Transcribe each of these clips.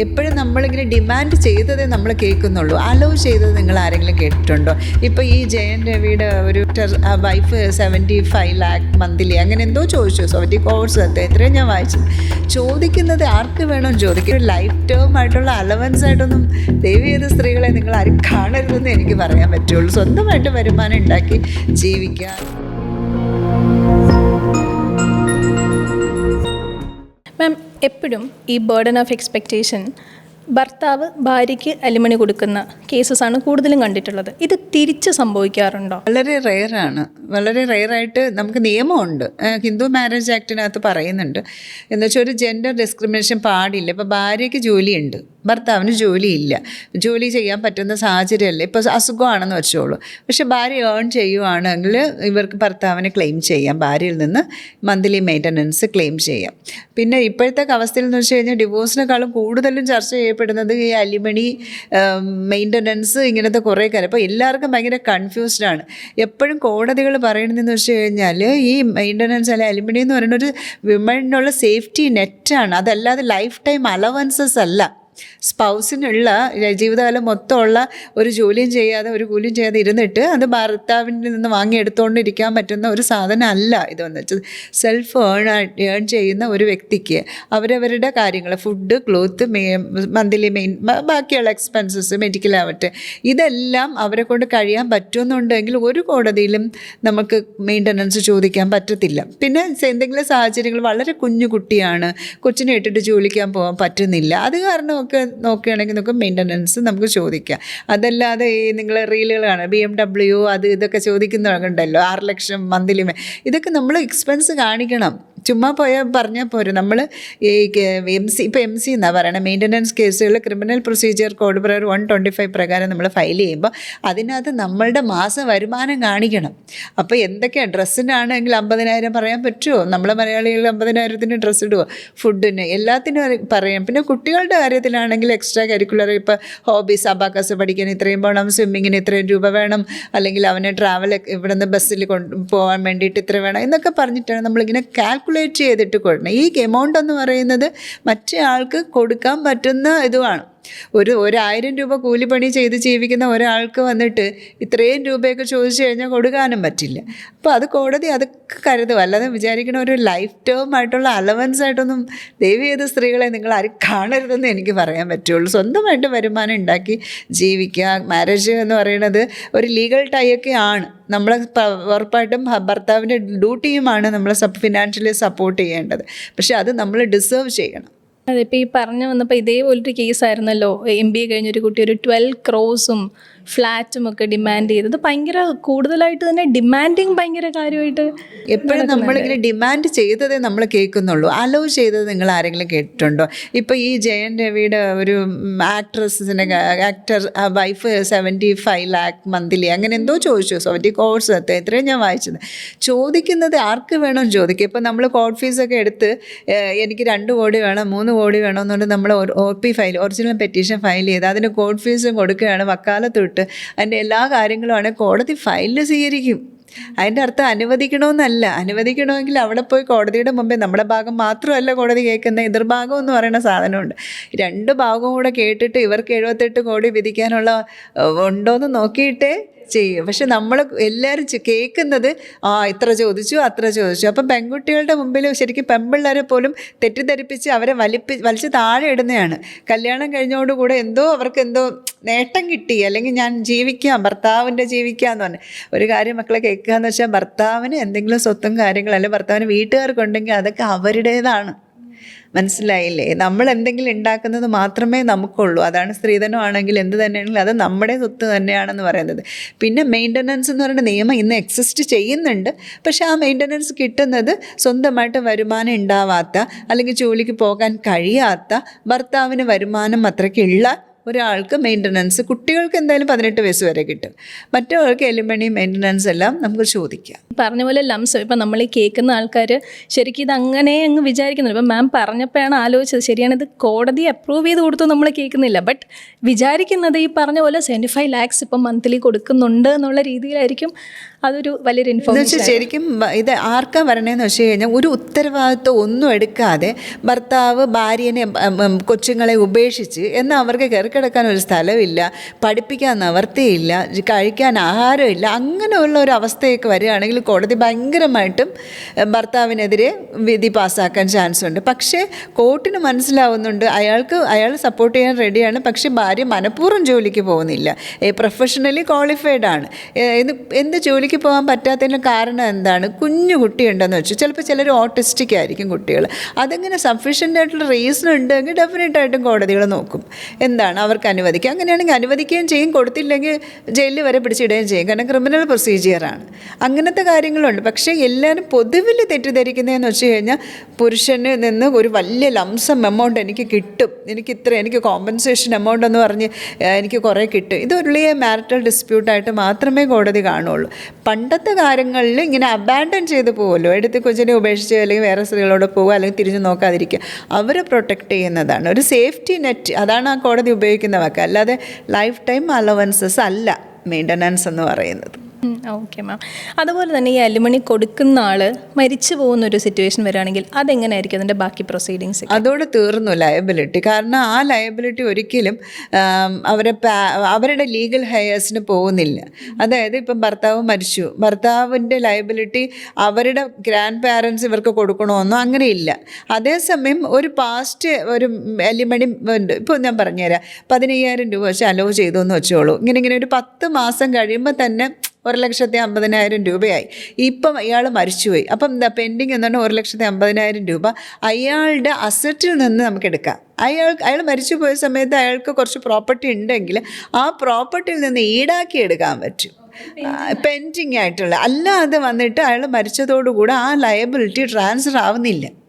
എപ്പോഴും നമ്മളിങ്ങനെ ഡിമാൻഡ് ചെയ്തതേ നമ്മൾ കേൾക്കുന്നുള്ളൂ. അലോ ചെയ്തത് നിങ്ങൾ ആരെങ്കിലും കേട്ടിട്ടുണ്ടോ? ഇപ്പോൾ ഈ ജയൻ രവിയുടെ ഒരു wife seventy five lakh monthly അങ്ങനെ എന്തോ ചോദിച്ചു. സെവന്റി കോഴ്സ് എത്രയും ഞാൻ വായിച്ചു ചോദിക്കുന്നത് ആർക്ക് വേണം ചോദിക്കും. ലൈഫ് ടേം ആയിട്ടുള്ള അലവൻസ് ആയിട്ടൊന്നും ദൈവം ചെയ്ത സ്ത്രീകളെ നിങ്ങൾ ആരും കാണരുതെന്ന് എനിക്ക് പറയാൻ പറ്റുള്ളൂ. സ്വന്തമായിട്ട് വരുമാനം ഉണ്ടാക്കി ജീവിക്കുക മാം എപ്പോഴും ഈ ബേർഡൻ ഓഫ് എക്സ്പെക്റ്റേഷൻ ഭർത്താവ് ഭാര്യയ്ക്ക് അലിമണി കൊടുക്കുന്ന കേസസ് ആണ് കൂടുതലും കണ്ടിട്ടുള്ളത്. ഇത് തിരിച്ച് സംഭവിക്കാറുണ്ടോ? വളരെ റെയറാണ് വളരെ റെയറായിട്ട് നമുക്ക് നിയമമുണ്ട്. ഹിന്ദു മാരേജ് ആക്ടിനകത്ത് പറയുന്നുണ്ട്. എന്നുവെച്ചാൽ ഒരു ജെൻഡർ ഡിസ്ക്രിമിനേഷൻ പാടില്ല. ഇപ്പോൾ ഭാര്യയ്ക്ക് ജോലിയുണ്ട്. ഭർത്താവിന് ജോലിയില്ല. ജോലി ചെയ്യാൻ പറ്റുന്ന സാഹചര്യമല്ല? ഇപ്പോൾ അസുഖമാണെന്ന് വെച്ചോളൂ. പക്ഷേ ഭാര്യ ഏൺ ചെയ്യുവാണെങ്കിൽ ഇവർക്ക് ഭർത്താവിനെ ക്ലെയിം ചെയ്യാം. ഭാര്യയിൽ നിന്ന് മന്ത്ലി മെയിന്റനൻസ് ക്ലെയിം ചെയ്യാം. പിന്നെ ഇപ്പോഴത്തെ അവസ്ഥയിൽ എന്ന് വെച്ച് കഴിഞ്ഞാൽ ഡിവോഴ്സിനേക്കാളും കൂടുതലും ചർച്ച ചെയ്യപ്പെടുന്നത് ഈ അലിമണി മെയിന്റനൻസ് ഇങ്ങനത്തെ കുറേ കാര്യം. അപ്പോൾ എല്ലാവർക്കും ഭയങ്കര കൺഫ്യൂസ്ഡ് ആണ്. എപ്പോഴും കോടതികൾ പറയുന്നതെന്ന് വെച്ച് കഴിഞ്ഞാൽ ഈ മെയിന്റനൻസ് അല്ലെ അലിമണി എന്ന് പറയുന്ന ഒരു വിമണിനുള്ള സേഫ്റ്റി നെറ്റാണ് അതല്ലാതെ ലൈഫ് ടൈം അലവൻസസ് അല്ല. സ്പൗസിനുള്ള ജീവിതകാലം മൊത്തമുള്ള ഒരു ജോലിയും ചെയ്യാതെ ഒരു കൂലിയും ചെയ്യാതെ ഇരുന്നിട്ട് അത് ഭർത്താവിന്റെ നിന്ന് വാങ്ങിയെടുത്തുകൊണ്ടിരിക്കാൻ പറ്റുന്ന ഒരു സാധനം അല്ല ഇതെന്ന് വെച്ചത്. സെൽഫ് ഏൺ ഏൺ ചെയ്യുന്ന ഒരു വ്യക്തിക്ക് അവരവരുടെ കാര്യങ്ങൾ ഫുഡ് ക്ലോത്ത് മന്ത്ലി മെയിൻ ബാക്കിയുള്ള എക്സ്പെൻസസ് മെഡിക്കൽ ആവട്ടെ ഇതെല്ലാം അവരെ കൊണ്ട് കഴിയാൻ പറ്റുമെന്നുണ്ടെങ്കിൽ ഒരു കോടതിയിലും നമുക്ക് മെയിന്റനൻസ് ചോദിക്കാൻ പറ്റത്തില്ല. പിന്നെ എന്തെങ്കിലും സാഹചര്യങ്ങൾ വളരെ കുഞ്ഞു കുട്ടിയാണ് കൊച്ചിനെ ഇട്ടിട്ട് ജോലിക്കാൻ പോകാൻ പറ്റുന്നില്ല. അത് കാരണമൊക്കെ നോക്കുകയാണെങ്കിൽ നമുക്ക് മെയിന്റനൻസ് നമുക്ക് ചോദിക്കാം. അതല്ലാതെ ഈ നിങ്ങൾ റീലുകളാണ് ബി എം ഡബ്ല്യു അത് ഇതൊക്കെ ചോദിക്കുന്നുണ്ടല്ലോ ആറ് ലക്ഷം മന്ത്ലി ഇതൊക്കെ നമ്മൾ എക്സ്പെൻസ് കാണിക്കണം. ചുമ്മാ പോയാൽ പറഞ്ഞാൽ പോരും. നമ്മൾ ഈ എം സി ഇപ്പോൾ എം സി എന്നാണ് പറയണത് മെയിന്റനൻസ് കേസുകൾ ക്രിമിനൽ പ്രൊസീജിയർ കോഡ് പ്രകാരം വൺ ട്വന്റി ഫൈവ് പ്രകാരം നമ്മൾ ഫയൽ ചെയ്യുമ്പോൾ അതിനകത്ത് നമ്മളുടെ മാസ വരുമാനം കാണിക്കണം. അപ്പോൾ എന്തൊക്കെയാണ് ഡ്രസ്സിനാണെങ്കിൽ അമ്പതിനായിരം പറയാൻ പറ്റുമോ നമ്മളെ മലയാളികൾ അമ്പതിനായിരത്തിന് ഡ്രസ്സ് ഇടുമോ ഫുഡിന് എല്ലാത്തിനും പറയാം. പിന്നെ കുട്ടികളുടെ കാര്യത്തിലാണെങ്കിൽ എക്സ്ട്രാ കരിക്കുലർ ഇപ്പോൾ ഹോബീസ് അബാക്കസ് പഠിക്കാൻ ഇത്രയും പോകണം സ്വിമ്മിങ്ങിന് ഇത്രയും രൂപ വേണം അല്ലെങ്കിൽ അവനെ ട്രാവൽ ഇവിടുന്ന് ബസ്സിൽ കൊണ്ട് പോകാൻ വേണ്ടിയിട്ട് ഇത്ര വേണം എന്നൊക്കെ പറഞ്ഞിട്ടാണ് നമ്മളിങ്ങനെ കാൽക്കുലേറ്റ് ചെയ്തിട്ട് കൊടുക്കണം ഈ എമൗണ്ട് എന്ന് പറയുന്നത് മറ്റേ ആൾക്ക് കൊടുക്കാൻ പറ്റുന്ന ഇതുമാണ് ഒരു ഒരായിരം രൂപ കൂലിപ്പണി ചെയ്ത് ജീവിക്കുന്ന ഒരാൾക്ക് വന്നിട്ട് ഇത്രയും രൂപയൊക്കെ ചോദിച്ചു കഴിഞ്ഞാൽ കൊടുക്കാനും പറ്റില്ല. അപ്പോൾ അത് കോടതി അതൊക്കെ കരുതും. അല്ലാതെ വിചാരിക്കണ ഒരു ലൈഫ് ടേം ആയിട്ടുള്ള അലവൻസ് ആയിട്ടൊന്നും ദൈവം ചെയ്ത സ്ത്രീകളെ നിങ്ങൾ ആരും കാണരുതെന്ന് എനിക്ക് പറയാൻ പറ്റുള്ളൂ. സ്വന്തമായിട്ട് വരുമാനം ഉണ്ടാക്കി ജീവിക്കുക. മാരേജ് എന്ന് പറയുന്നത് ഒരു ലീഗൽ ടൈയൊക്കെ ആണ്. നമ്മളെ ഉറപ്പായിട്ടും ഭർത്താവിന്റെ ഡ്യൂട്ടിയുമാണ് നമ്മളെ ഫിനാൻഷ്യലി സപ്പോർട്ട് ചെയ്യേണ്ടത്. പക്ഷേ അത് നമ്മൾ ഡിസേർവ് ചെയ്യണം. അതിപ്പോൾ ഈ പറഞ്ഞു വന്നപ്പോൾ ഇതേപോലൊരു കേസായിരുന്നല്ലോ എം ബി എ കഴിഞ്ഞൊരു കുട്ടി ഒരു ട്വൽവ് ക്രോസും ഫ്ലാറ്റും ഒക്കെ ഡിമാൻഡ് ചെയ്തത് ഭയങ്കര കൂടുതലായിട്ട് തന്നെ ഡിമാൻഡിങ് ഭയങ്കര കാര്യമായിട്ട് എപ്പോഴും നമ്മളിങ്ങനെ ഡിമാൻഡ് ചെയ്തതേ നമ്മൾ കേൾക്കുന്നുള്ളൂ അലോ ചെയ്തത് നിങ്ങൾ ആരെങ്കിലും കേട്ടിട്ടുണ്ടോ ഇപ്പോൾ ഈ ജയൻ രവിയുടെ ഒരു ആക്ട്രസിനെ actor wife seventy five lakh monthly അങ്ങനെ എന്തോ ചോദിച്ചു സെവന്റി കോഴ്സ് ഇത്രയും ഞാൻ വായിച്ചത് ചോദിക്കുന്നത് ആർക്ക് വേണം ചോദിക്കുക ഇപ്പം നമ്മൾ കോഡ് ഫീസൊക്കെ എടുത്ത് എനിക്ക് രണ്ട് കോടി വേണം മൂന്ന് കോടി വേണം എന്നുകൊണ്ട് നമ്മൾ O P file original petition file ചെയ്ത് അതിന് കോഡ് ഫീസും കൊടുക്കുകയാണ് വക്കാലത്ത് വിട്ട് അതിന്റെ എല്ലാ കാര്യങ്ങളുമാണ് കോടതി ഫയലിൽ സ്വീകരിക്കും. അതിന്റെ അർത്ഥം അനുവദിക്കണമെന്നല്ല. അനുവദിക്കണമെങ്കിൽ അവിടെ പോയി കോടതിയുടെ മുമ്പേ നമ്മുടെ ഭാഗം മാത്രമല്ല കോടതി കേൾക്കുന്ന എതിർഭാഗം എന്ന് പറയുന്ന സാധനമുണ്ട്. രണ്ട് ഭാഗവും കൂടെ കേട്ടിട്ട് ഇവർക്ക് എഴുപത്തെട്ട് കോടി വിധിക്കാനുള്ള ഉണ്ടോയെന്ന് നോക്കിയിട്ടേ ചെയ്യും. പക്ഷെ നമ്മൾ എല്ലാവരും കേൾക്കുന്നത് ആ ഇത്ര ചോദിച്ചു അത്ര ചോദിച്ചു. അപ്പം പെൺകുട്ടികളുടെ മുമ്പിൽ ശരിക്കും പെൺപിള്ളേരെ പോലും തെറ്റിദ്ധരിപ്പിച്ച് അവരെ വലിപ്പി വലിച്ച് താഴെ ഇടുന്നതാണ്. കല്യാണം കഴിഞ്ഞോടുകൂടെ എന്തോ അവർക്ക് എന്തോ നേട്ടം കിട്ടി. അല്ലെങ്കിൽ ഞാൻ ജീവിക്കാം ഭർത്താവിന്റെ ജീവിക്കാം എന്ന് പറഞ്ഞു. ഒരു കാര്യം മക്കളെ കേൾക്കുക എന്ന് വെച്ചാൽ ഭർത്താവിന് എന്തെങ്കിലും സ്വത്തും കാര്യങ്ങളും അല്ലെങ്കിൽ ഭർത്താവിന് വീട്ടുകാർക്കുണ്ടെങ്കിൽ അതൊക്കെ അവരുടേതാണ്. മനസ്സിലായില്ലേ? നമ്മൾ എന്തെങ്കിലും ഉണ്ടാക്കുന്നത് മാത്രമേ നമുക്കുള്ളൂ. അതാണ് സ്ത്രീധനമാണെങ്കിൽ എന്ത് തന്നെയാണെങ്കിലും അത് നമ്മുടെ സ്വത്ത് തന്നെയാണെന്ന് പറയുന്നത്. പിന്നെ മെയിന്റനൻസ് എന്ന് പറയുന്ന നിയമം ഇന്ന് എക്സിസ്റ്റ് ചെയ്യുന്നുണ്ട്. പക്ഷേ ആ മെയിന്റനൻസ് കിട്ടുന്നത് സ്വന്തമായിട്ട് വരുമാനം ഉണ്ടാവാത്ത അല്ലെങ്കിൽ ജോലിക്ക് പോകാൻ കഴിയാത്ത ഭർത്താവിന് വരുമാനം അത്രയ്ക്കുള്ള ഒരാൾക്ക് മെയിന്റനൻസ് കുട്ടികൾക്ക് എന്തായാലും പതിനെട്ട് വയസ്സ് വരെ കിട്ടും. മറ്റൊരാൾക്ക് എലുമണി മെയിന്റനൻസ് എല്ലാം നമുക്ക് ചോദിക്കാം. പറഞ്ഞ പോലെ ലംസ് ഇപ്പം നമ്മൾ ഈ കേൾക്കുന്ന ആൾക്കാർ ശരിക്കും ഇത് അങ്ങനെ അങ്ങ് വിചാരിക്കുന്നില്ല. ഇപ്പം മാം പറഞ്ഞപ്പോഴാണ് ആലോചിച്ചത് ശരിയാണ് ഇത് കോടതി അപ്രൂവ് ചെയ്ത് കൊടുത്തു നമ്മൾ കേൾക്കുന്നില്ല. ബട്ട് വിചാരിക്കുന്നത് ഈ പറഞ്ഞ പോലെ സെവന്റി ഫൈവ് ലാക്സ് ഇപ്പം മന്ത്ലി കൊടുക്കുന്നുണ്ട് എന്നുള്ള രീതിയിലായിരിക്കും അതൊരു വലിയൊരു ഇൻഫോർമേഷൻ ശരിക്കും ഇത് ആർക്കാ വരണേന്ന് വെച്ച് കഴിഞ്ഞാൽ ഒരു ഉത്തരവാദിത്വം ഒന്നും എടുക്കാതെ ഭർത്താവ് ഭാര്യനെ കൊച്ചുങ്ങളെ ഉപേക്ഷിച്ച് എന്നാൽ അവർക്ക് കയറിക്കിടക്കാൻ ഒരു സ്ഥലമില്ല പഠിപ്പിക്കാൻ നിവർത്തിയില്ല കഴിക്കാൻ ആഹാരമില്ല അങ്ങനെയുള്ള ഒരു അവസ്ഥയൊക്കെ വരികയാണെങ്കിൽ കോടതി ഭയങ്കരമായിട്ടും ഭർത്താവിനെതിരെ വിധി പാസ്സാക്കാൻ ചാൻസ് ഉണ്ട്. പക്ഷേ കോർട്ടിന് മനസ്സിലാവുന്നുണ്ട് അയാൾക്ക് അയാൾ സപ്പോർട്ട് ചെയ്യാൻ റെഡിയാണ് പക്ഷേ ഭാര്യ മനഃപൂർവം ജോലിക്ക് പോകുന്നില്ല. പ്രൊഫഷണലി ക്വാളിഫൈഡ് ആണ്. എന്ത് ജോലിക്ക് പോകാൻ പറ്റാത്തതിന് കാരണം എന്താണ്? കുഞ്ഞു കുട്ടിയുണ്ടെന്ന് വെച്ചു. ചിലപ്പോൾ ചിലർ ഓട്ടിസ്റ്റിക് ആയിരിക്കും കുട്ടികൾ. അതെങ്ങനെ സഫീഷ്യന്റ് ആയിട്ടുള്ള റീസൺ ഉണ്ടെങ്കിൽ ഡെഫിനറ്റ് ആയിട്ടും കോടതികൾ നോക്കും. എന്താണ്? അവർക്ക് അനുവദിക്കുക. അങ്ങനെയാണെങ്കിൽ അനുവദിക്കുകയും ചെയ്യും. കൊടുത്തില്ലെങ്കിൽ ജയിലിൽ വരെ പിടിച്ചിടുകയും ചെയ്യും. കാരണം ക്രിമിനൽ പ്രൊസീജിയറാണ് അങ്ങനത്തെ കാര്യങ്ങളുണ്ട്. പക്ഷേ എല്ലാവരും പൊതുവിൽ തെറ്റിദ്ധരിക്കുന്നതെന്ന് വെച്ച് കഴിഞ്ഞാൽ പുരുഷന് നിന്ന് ഒരു വലിയ ലംസം എമൗണ്ട് എനിക്ക് കിട്ടും. എനിക്ക് ഇത്ര എനിക്ക് കോമ്പൻസേഷൻ എമൗണ്ട് എന്ന് പറഞ്ഞ് എനിക്ക് കുറേ കിട്ടും. ഇത് മാരിറ്റൽ ഡിസ്പ്യൂട്ടായിട്ട് മാത്രമേ കോടതി കാണുള്ളൂ. പണ്ടത്തെ കാര്യങ്ങളിൽ ഇങ്ങനെ അബാൻഡൻ ചെയ്ത് പോകുമല്ലോ എടുത്ത് കൊച്ചിനെ ഉപേക്ഷിച്ച് അല്ലെങ്കിൽ വേറെ സ്ത്രീകളോട് പോകുക അല്ലെങ്കിൽ തിരിഞ്ഞു നോക്കാതിരിക്കുക. അവരെ പ്രൊട്ടക്റ്റ് ചെയ്യുന്നതാണ്. ഒരു സേഫ്റ്റി നെറ്റ് അതാണ് ആ കോടതി ഉപയോഗിക്കുന്ന വാക്ക്. അല്ലാതെ ലൈഫ് ടൈം അലവൻസസ് അല്ല മെയിന്റനൻസ് എന്ന് പറയുന്നത്. ഓക്കെ മാം അതുപോലെ തന്നെ ഈ അലുമണി കൊടുക്കുന്ന ആൾ മരിച്ചു പോകുന്ന ഒരു സിറ്റുവേഷൻ വരികയാണെങ്കിൽ അതെങ്ങനെയായിരിക്കും അതിന്റെ ബാക്കി പ്രൊസീഡിങ്സ് അതോടെ തീർന്നു ലയബിലിറ്റി കാരണം ആ ലയബിലിറ്റി ഒരിക്കലും അവരെ അവരുടെ ലീഗൽ ഹയേഴ്സിന് പോകുന്നില്ല. അതായത് ഇപ്പം ഭർത്താവ് മരിച്ചു. ഭർത്താവിന്റെ ലയബിലിറ്റി അവരുടെ ഗ്രാൻഡ് പാരൻസ് ഇവർക്ക് കൊടുക്കണമെന്നോ അങ്ങനെയില്ല. അതേസമയം ഒരു പാസ്റ്റ് ഒരു ഉണ്ട്. ഇപ്പോൾ ഞാൻ പറഞ്ഞുതരാം. പതിനയ്യായിരം രൂപ വെച്ച് അലോ ചെയ്തു എന്ന് വെച്ചോളൂ. ഇങ്ങനെ ഇങ്ങനെ ഒരു പത്ത് മാസം കഴിയുമ്പോൾ തന്നെ ഒരു ലക്ഷത്തി അമ്പതിനായിരം രൂപയായി. ഇപ്പം അയാൾ മരിച്ചുപോയി. അപ്പം എന്താ പെൻഡിങ് എന്ന് പറഞ്ഞാൽ ഒരു ലക്ഷത്തി അമ്പതിനായിരം രൂപ അയാളുടെ അസറ്റിൽ നിന്ന് നമുക്ക് എടുക്കാം. അയാൾ അയാൾ മരിച്ചു പോയ സമയത്ത് അയാൾക്ക് കുറച്ച് പ്രോപ്പർട്ടി ഉണ്ടെങ്കിൽ ആ പ്രോപ്പർട്ടിയിൽ നിന്ന് ഈടാക്കി എടുക്കാൻ പറ്റും. പെൻഡിങ് ആയിട്ടുള്ള. അല്ലാതെ വന്നിട്ട് അയാൾ മരിച്ചതോടുകൂടെ ആ ലയബിലിറ്റി ട്രാൻസ്ഫർ ആവുന്നില്ല.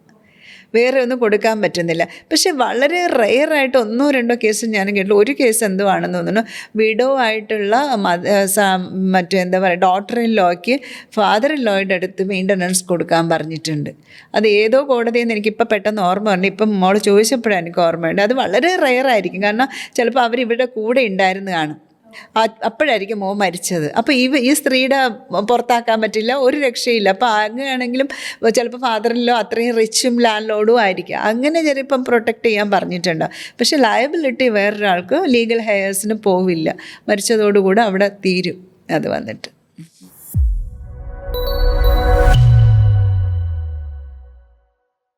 വേറെ ഒന്നും കൊടുക്കാൻ പറ്റുന്നില്ല. പക്ഷെ വളരെ റെയറായിട്ട് ഒന്നോ രണ്ടോ കേസ് ഞാൻ കേട്ടു ഒരു കേസ് എന്തുവാണെന്ന് തോന്നുന്നു. വിഡോ ആയിട്ടുള്ള മറ്റേ എന്താ പറയുക ഡോട്ടർ ഇൻ ലോയ്ക്ക് ഫാദർ ഇൻ ലോയുടെ അടുത്ത് മെയിന്റനൻസ് കൊടുക്കാൻ പറഞ്ഞിട്ടുണ്ട്. അത് ഏതോ കോടതിയിൽ നിന്ന് എനിക്കിപ്പോൾ പെട്ടെന്ന് ഓർമ്മ വരണം ഇപ്പം മോൾ ചോദിച്ചപ്പോഴാണ് എനിക്ക് ഓർമ്മയുണ്ട്. അത് വളരെ റെയറായിരിക്കും കാരണം ചിലപ്പോൾ അവർ ഇവരുടെ കൂടെ ഉണ്ടായിരുന്നു കാണും. അപ്പോഴായിരിക്കും മോൻ മരിച്ചത്. അപ്പോൾ ഈ ഈ സ്ത്രീയുടെ പുറത്താക്കാൻ പറ്റില്ല ഒരു രക്ഷയില്ല. അപ്പോൾ അങ്ങനെയാണെങ്കിലും ചിലപ്പോൾ ഫാദറിലോ അത്രയും റിച്ചും ലാൻഡ് ലോഡും ആയിരിക്കും. അങ്ങനെ ചിലപ്പം പ്രൊട്ടക്റ്റ് ചെയ്യാൻ പറഞ്ഞിട്ടുണ്ട്. പക്ഷേ ലയബിലിറ്റി വേറൊരാൾക്ക് ലീഗൽ ഹെയേഴ്സിന് പോവില്ല. മരിച്ചതോടുകൂടെ അവിടെ തീരും. അത് വന്നിട്ട്.